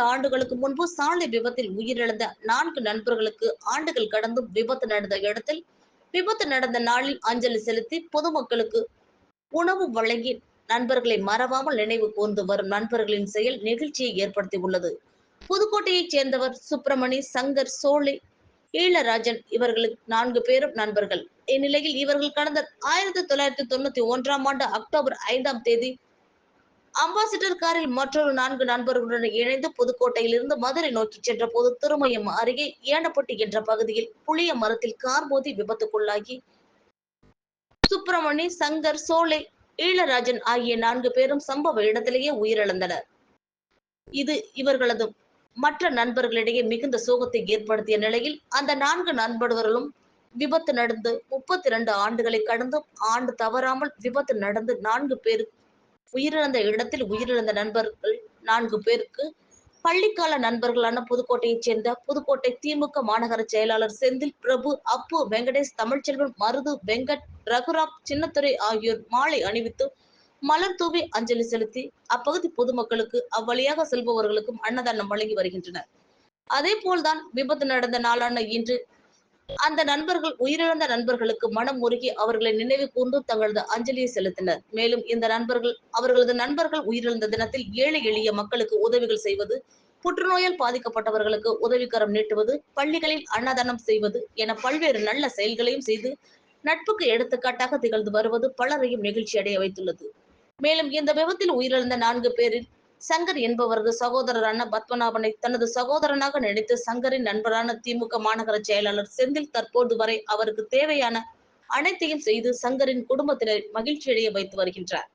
இரண்டு ஆண்டுகளுக்கு முன்பு சாலை விபத்தில் உயிரிழந்த நான்கு நண்பர்களுக்கு ஆண்டுகள் கடந்தும் விபத்து நடந்த இடத்தில் விபத்து நடந்த நாளில் அஞ்சலி செலுத்தி பொதுமக்களுக்கு உணவு வழங்கி நண்பர்களை மறவாமல் நினைவு கூர்ந்து வரும் நண்பர்களின் செயல் நெகிழ்ச்சியை ஏற்படுத்தியுள்ளது புதுக்கோட்டையைச் சேர்ந்தவர் சுப்பிரமணி சங்கர் சோழி ஈழராஜன் இவர்களுக்கு நான்கு பேரும் நண்பர்கள். இந்நிலையில் இவர்கள் கடந்த ஆயிரத்தி தொள்ளாயிரத்தி தொண்ணூத்தி ஒன்றாம் ஆண்டு அக்டோபர் ஐந்தாம் தேதி அம்பாசிடர் காரில் மற்றொரு நான்கு நண்பர்களுடன் இணைந்து புதுக்கோட்டையிலிருந்து மதுரை நோக்கி சென்ற போது திருமயம் அருகே ஏனப்பட்டி என்ற பகுதியில் புளிய மரத்தில் கார் மோதி விபத்துக்குள்ளாகி. சுப்பிரமணி சங்கர் சோலை ஈழராஜன் ஆகிய நான்கு பேரும் சம்பவ இடத்திலேயே உயிரிழந்தனர். இது இவர்களது மற்ற நண்பர்களிடையே மிகுந்த சோகத்தை ஏற்படுத்திய நிலையில் அந்த நான்கு நண்பர்களும் விபத்து நடந்து முப்பத்தி இரண்டு ஆண்டுகளை கடந்தும் ஆண்டு தவறாமல் விபத்து நடந்து நான்கு பேருக்கு உயிரிழந்த இடத்தில் உயிரிழந்த நண்பர்கள் நான்கு பேருக்கு பள்ளிக்கால நண்பர்களான புதுக்கோட்டையைச் சேர்ந்த புதுக்கோட்டை திமுக மாநகர செயலாளர் செந்தில் பிரபு அப்பு வெங்கடேஷ் தமிழ்ச்செல்வன் மருது வெங்கட் ரகுராம் சின்னத்துறை ஆகியோர் மாலை அணிவித்து மலர் தூவி அஞ்சலி செலுத்தி அப்பகுதி பொதுமக்களுக்கு அவ்வழியாக செல்பவர்களுக்கும் அன்னதானம் வழங்கி வருகின்றனர். அதே போல்தான் விபத்து நடந்த நாளான இன்று அந்த நண்பர்கள் உயிரிழந்த நண்பர்களுக்கு மனம் உருகி அவர்களை நினைவு கூர்ந்து தங்களது அஞ்சலியை செலுத்தினர். மேலும் இந்த நண்பர்கள் அவர்களது நண்பர்கள் உயிரிழந்த தினத்தில் ஏழை எளிய மக்களுக்கு உதவிகள் செய்வது புற்றுநோயால் பாதிக்கப்பட்டவர்களுக்கு உதவிக்கரம் நீட்டுவது பள்ளிகளில் அன்னதானம் செய்வது என பல்வேறு நல்ல செயல்களையும் செய்து நட்புக்கு எடுத்துக்காட்டாக திகழ்ந்து வருவது பலரையும் நெகிழ்ச்சி அடைய வைத்துள்ளது. மேலும் இந்த விபத்தில் உயிரிழந்த நான்கு பேரில் சங்கர் என்பவரது சகோதரரான பத்மநாபனை தனது சகோதரனாக நினைத்து சங்கரின் நண்பரான திமுக மாநகர செயலாளர் செந்தில் தற்போது வரை அவருக்கு தேவையான அனைத்தையும் செய்து சங்கரின் குடும்பத்தினர் மகிழ்ச்சியடைய வைத்து வருகின்றார்.